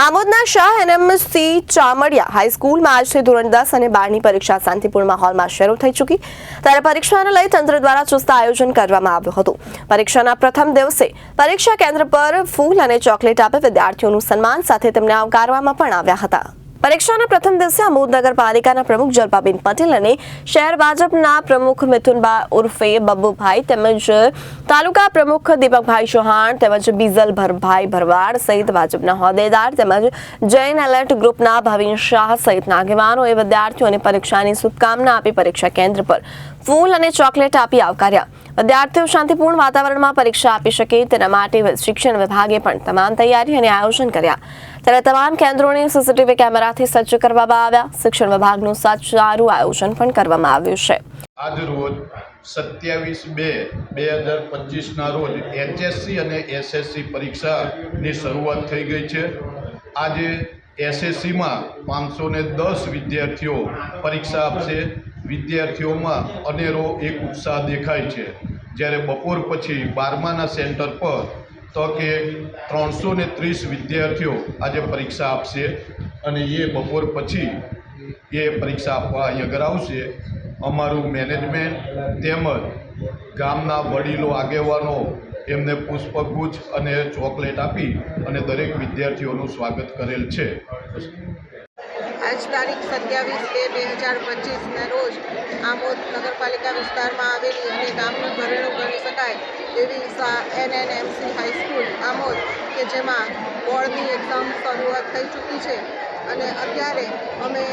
આમોદના Shah NMC Chamadiya હાઈસ્કૂલમાં આજથી ધોરણ દસ અને બારની પરીક્ષા શાંતિપૂર્ણ માહોલમાં શરૂ થઈ ચૂકી. ત્યારે પરીક્ષાને લઈ તંત્ર દ્વારા ચુસ્ત આયોજન કરવામાં આવ્યું હતું. પરીક્ષાના પ્રથમ દિવસે પરીક્ષા કેન્દ્ર પર ફૂલ અને ચોકલેટ આપી વિદ્યાર્થીઓનું સન્માન સાથે તેમને આવકારવામાં પણ આવ્યા હતા. પરીક્ષાના પ્રથમ દિવસે આમોદ નગરપાલિકાના પ્રમુખ જલ્પાબેન પટેલ અને શહેર ભાજપના પ્રમુખ મિથુનબા ઉર્ફે બબ્બુભાઈ તેમજ તાલુકા પ્રમુખ દીપકભાઈ ચૌહાણ તેમજ બીઝલભરભાઈ ભરવાડ સહિત ભાજપના હોદ્દેદાર તેમજ જૈન એલર્ટ ગ્રુપના ભવિન શાહ સહિતના આગેવાનોએ વિદ્યાર્થીઓને પરીક્ષાની શુભકામના આપી પરીક્ષા કેન્દ્ર પર ફૂલ અને ચોકલેટ આપી આવકાર્યા. વિદ્યાર્થીઓ શાંતિપૂર્ણ વાતાવરણમાં પરીક્ષા આપી શકે. તેના માટે શિક્ષણ વિભાગે પણ તમામ તૈયારી અને આયોજન કર્યા. ત્યારે તમામ કેન્દ્રોને સીસીટીવી કેમેરાથી સજ્જ કરવામાં આવ્યા. શિક્ષણ વિભાગનું સારું આયોજન પણ કરવામાં આવ્યું છે. આજ સત્યાવીસ બે બે હજાર પચીસના રોજ એચએસસી અને એસએસસી પરીક્ષાની શરૂઆત થઈ ગઈ છે. આજે એસએસસીમાં પાંચસો દસ વિદ્યાર્થીઓ પરીક્ષા આપશે. વિદ્યાર્થીઓમાં અનેરો એક ઉત્સાહ દેખાય છે. જ્યારે બપોર પછી બારમાના સેન્ટર પર તો કે ત્રણસો ને ત્રીસ વિદ્યાર્થીઓ આજે પરીક્ષા આપશે અને એ બપોર પછી એ પરીક્ષા આપવા અહીંયા આગળ અમારું મેનેજમેન્ટ તેમજ ગામના વડીલો આગેવાનો એમને પુષ્પગુચ્છ અને ચોકલેટ આપી અને દરેક વિદ્યાર્થીઓનું સ્વાગત કરેલ છે. આજ તારીખ સત્યાવીસ બે બે હજાર પચીસના રોજ આમોદ નગરપાલિકા વિસ્તારમાં આવેલી અને ગામનું ઘરેણું ગણી શકાય એવી સા એનએનએમસી હાઈસ્કૂલ આમોદ કે જેમાં બોર્ડની એક્ઝામ શરૂઆત થઈ ચૂકી છે. અને અત્યારે અમે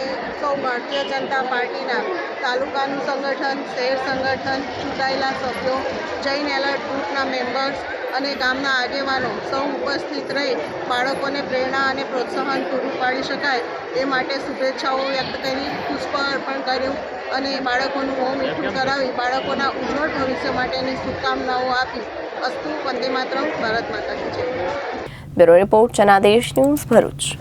સૌ ભારતીય જનતા પાર્ટીના તાલુકાનું સંગઠન, શહેર સંગઠન, ચૂંટાયેલા સભ્યો, જૈન એલર્ટ ગ્રુપના મેમ્બર્સ અને ગામના આગેવાનો સૌ ઉપસ્થિત રહી બાળકોને પ્રેરણા અને પ્રોત્સાહન પૂરું પાડી શકાય એ માટે શુભેચ્છાઓ વ્યક્ત કરી પુષ્પ અર્પણ કર્યું અને બાળકોનું હોમ મીઠું કરાવી બાળકોના ઉજ્જવળ ભવિષ્ય માટેની શુભકામનાઓ આપી. અસ્તુ, વંદે માતરમ, ભારત માતા છે bureau report, Janadesh news Bharuch.